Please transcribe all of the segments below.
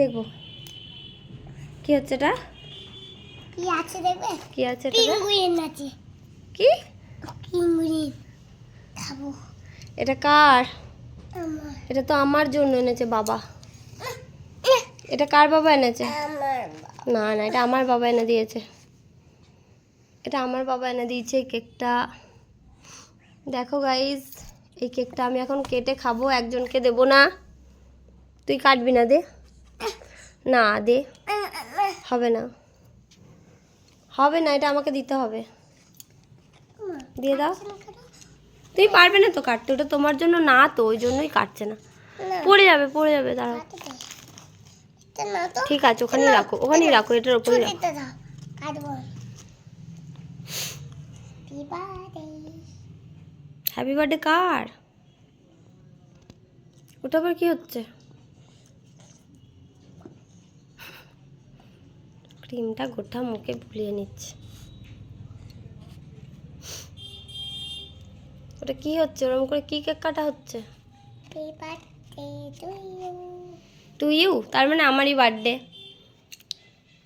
দেখব। কি হচ্ছে এটা? কি আছে দেখবে? কি আছে এটা? পিঙ্গুইন আছে। কি? পিঙ্গুইন খাব। এটা কার? আমার। এটা তো আমার জন্য এনেছে বাবা। এটা কার বাবা এনেছে? আমার না না এটা আমার বাবা এনে দিয়েছে। এটা আমার বাবা এনে দিয়েছে কেকটা। দেখো গাইজ এই কেকটা আমি এখন কেটে খাব একজনকে দেবো না। তুই কাটবি না দে। না দে। হবে না। হবে না এটা আমাকে দিতে হবে। দিয়ে দাও। তুই পারবে না তো কাটতে ওটা তোমার জন্য না তো ওই জন্যই কাটছে না। পড়ে যাবে পড়ে যাবে দাঁড়াও। ঠিক আছে ওখানেই রাখো ওখানেই রাখো এটার রাখো। বিবাদে হ্যাপি বার্থডে কার? ওটা আবার কি হচ্ছে? ক্রিমটা গোটা মুখে বুলিয়ে নিচ্ছে। ওটা কি হচ্ছে? ওরকম করে কি কেক কাটা হচ্ছে? To you. তার মানে আমারই বার্থডে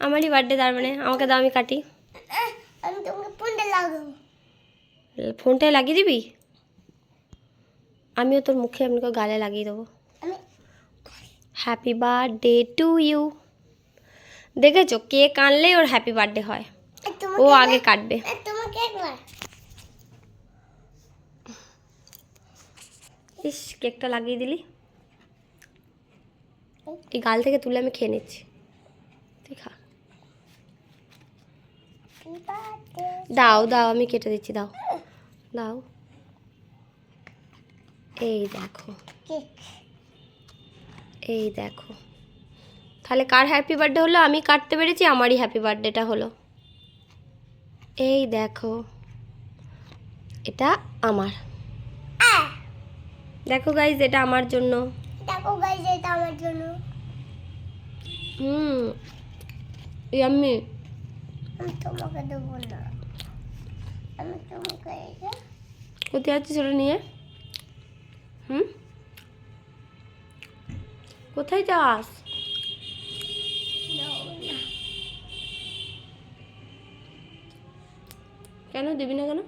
আমারই বার্থডে তার মানে। আমাকে দাও আমি কাটি। আমি তোমাকে পুন্ডে লাগাবো। ফোনটায় লাগিয়ে দিবি? আমিও তোর মুখে করে গালে লাগিয়ে দেবো। হ্যাপি বার্থডে টু ইউ দেখেছ? কেক আনলেই ওর হ্যাপি বার্থডে হয়। ও আগে কাটবে। ইস কেকটা লাগিয়ে দিলি। এই গাল থেকে তুলে আমি খেয়ে নিচ্ছি। তুই খা। দাও দাও আমি কেটে দিচ্ছি দাও। দাও। এই দেখো। এই দেখো। তাহলে কার হ্যাপি বার্থডে হলো? আমি কাটতে পেরেছি আমারই হ্যাপি বার্থডেটা হলো। এই দেখো এটা আমার। দেখো গাইজ এটা আমার জন্য। দেখো গাইজ এটা আমার জন্য। হুম ইয়াম্মি আমি তোমাকে দেবো না। আমি তোমাকে কোথায় আছিস ওটা নিয়ে? হুম? কোথায় যাস? কেন দিবি না কেন?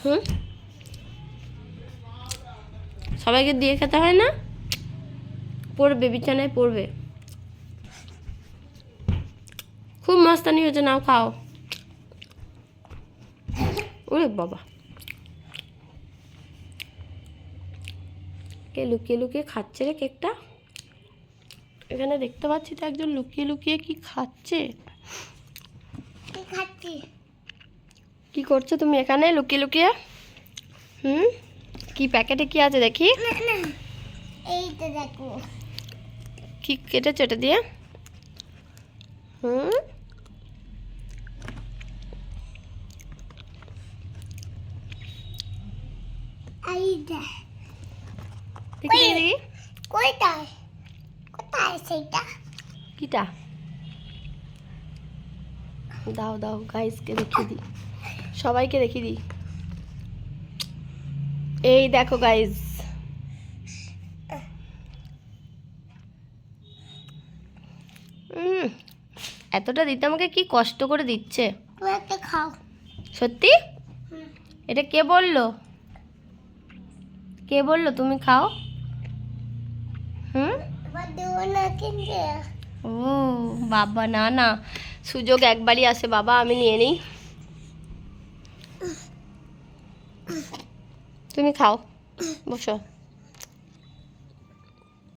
হুম? সবাইকে দিয়ে খেতে হয় না? পড়বে বিছানায় পড়বে। খুব মস্তানি হয়েছে নাও খাও। ওরে বাবা। কে লুকিয়ে লুকিয়ে খাচ্ছে রে কেকটা? এখানে দেখতে পাচ্ছি তো একজন লুকিয়ে লুকিয়ে কি খাচ্ছে? কি খাচ্ছি কি করছ তুমি এখানে? লুকিয়ে লুকিয়ে? হুম? কি প্যাকেটে কি আছে দেখি? এইটা দেখো। কি কেটেছো এটা দিয়ে? হুম? এইটা। দেখি দেখি কোথায় সেইটা? কিটা? দাও দাও গাইসকে দেখিয়ে দিই। সবাইকে দেখিয়ে দিই। এই দেখো গাইস এতটা দিতে আমাকে কি কষ্ট করে দিচ্ছে? খাও। সত্যি? এটা কে বলল? কে বলল তুমি খাও? হুম? ও বাবা না না। সুযোগ একবারই আসে। বাবা আমি নিয়ে নিই। তুমি খাও বসো